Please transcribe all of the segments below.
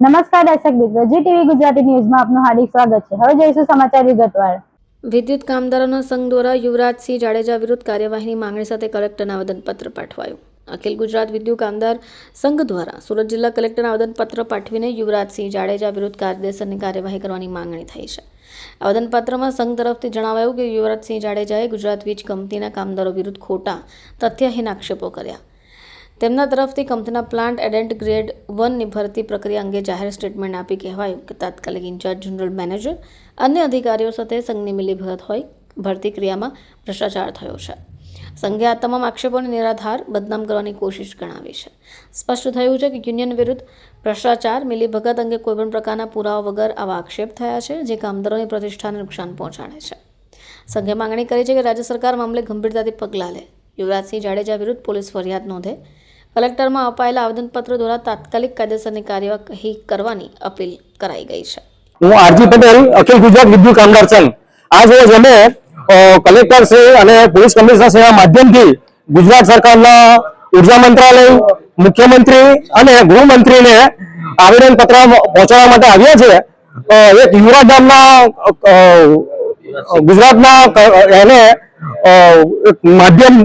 નમસ્કાર દર્શક મિત્રો, જી ટીવી ગુજરાતી ન્યૂઝમાં આપનું હાર્દિક સ્વાગત છે. હવે જોઈશું સમાચાર વિગતવાર. વિદ્યુત કામદારોના સંઘ દ્વારા યુવરાજસિંહ જાડેજા વિરુદ્ધ કાર્યવાહીની માંગણી સાથે કલેક્ટરને આવેદનપત્ર પાઠવાયું. અખિલ ગુજરાત વિદ્યુત કામદાર સંઘ દ્વારા સુરત જિલ્લા કલેક્ટરને આવેદનપત્ર પાઠવીને યુવરાજસિંહ જાડેજા વિરુદ્ધ કાયદેસરની કાર્યવાહી કરવાની માંગણી થઈ છે. આવેદનપત્રમાં સંઘ તરફથી જણાવાયું કે યુવરાજસિંહ જાડેજાએ ગુજરાત વીજ કંપનીના કામદારો વિરુદ્ધ ખોટા, તથ્યહીન આક્ષેપો કર્યા. તેમના તરફથી કંપનીના પ્લાન્ટ એડન્ટ ગ્રેડ વનની ભરતી પ્રક્રિયા અંગે જાહેર સ્ટેટમેન્ટ આપી કહેવાયું કે તાત્કાલિક ઇન્ચાર્જ જનરલ મેનેજર અન્ય અધિકારીઓ સાથે સંઘની મિલીભગત હોય ભરતી ક્રિયામાં ભ્રષ્ટાચાર થયો છે. સંઘે આ તમામ આક્ષેપોને નિરાધાર બદનામ કરવાની કોશિશ ગણાવી છે. સ્પષ્ટ થયું છે કે યુનિયન વિરુદ્ધ ભ્રષ્ટાચાર, મિલીભગત અંગે કોઈપણ પ્રકારના પુરાવા વગર આવા આક્ષેપ થયા છે જે કામદારોની પ્રતિષ્ઠાને નુકસાન પહોંચાડે છે. સંઘે માંગણી કરી છે કે રાજ્ય સરકાર મામલે ગંભીરતાથી પગલાં લે. યુવરાજસિંહ જાડેજા વિરુદ્ધ પોલીસ ફરિયાદ નોંધે કલેક્ટરમાં અપાયેલા આવેદનપત્ર દ્વારા તાત્કાલિક કાયદેસરની કાર્યવાહી કરવાની અપીલ કરાઈ ગઈ છે. હું આરજી પટેલ, અખિલ ગુજરાત વિદ્યુત કામદાર સંઘ. આજ રોજ અમે કલેક્ટર શ્રી અને પોલીસ કમિશનર શ્રીના માધ્યમથી ગુજરાત સરકારના ઊર્જા મંત્રાલય, મુખ્યમંત્રી અને ગૃહમંત્રીને આવેદન પત્ર પહોંચાડવા માટે આવ્યા છે. એક યુવરાજ ગામના ગુજરાતના એને માધ્યમ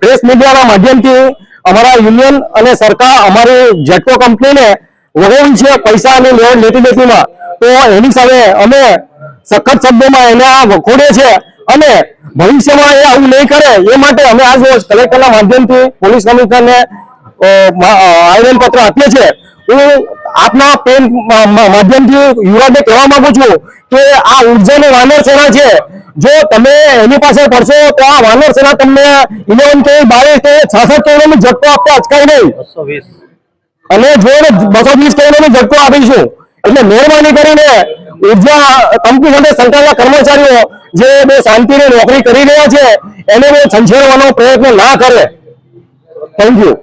પ્રેસ મીડિયાના માધ્યમથી અમારા યુનિયન અને સરકાર અમારી જેટકો કંપનીને વગોવી છે પૈસાની લેવડ લેતી દેતીમાં તો એની સામે અમે સખત શબ્દોમાં એને આ વખોડે છે અને ભવિષ્યમાં એ આવું નહીં કરે એ માટે અમે આજ રોજ કલેક્ટરના માધ્યમથી પોલીસ કમિશનરને આવેદન પત્ર આપીએ છીએ. હું આપના પેન માધ્યમથી યુવાને કહેવા માંગુ છું કે આ ઉર્જાની વાનર સેના છે જો તમે એની પાસે પડશો તો આ વાનર સેના તમને ઇલેવન કે બાવીસ કે છાસઠ કરોડનો ઝટકો આપતા અચકાય નહીં. અને જો બસો વીસ કરોડનો ઝટકો આપીશું એટલે મહેરબાની કરીને ઊર્જા કંપની સાથે સંકળાયેલા કર્મચારીઓ જે બે શાંતિની નોકરી કરી રહ્યા છે એને બે છંછેડવાનો પ્રયત્ન ના કરે. Thank you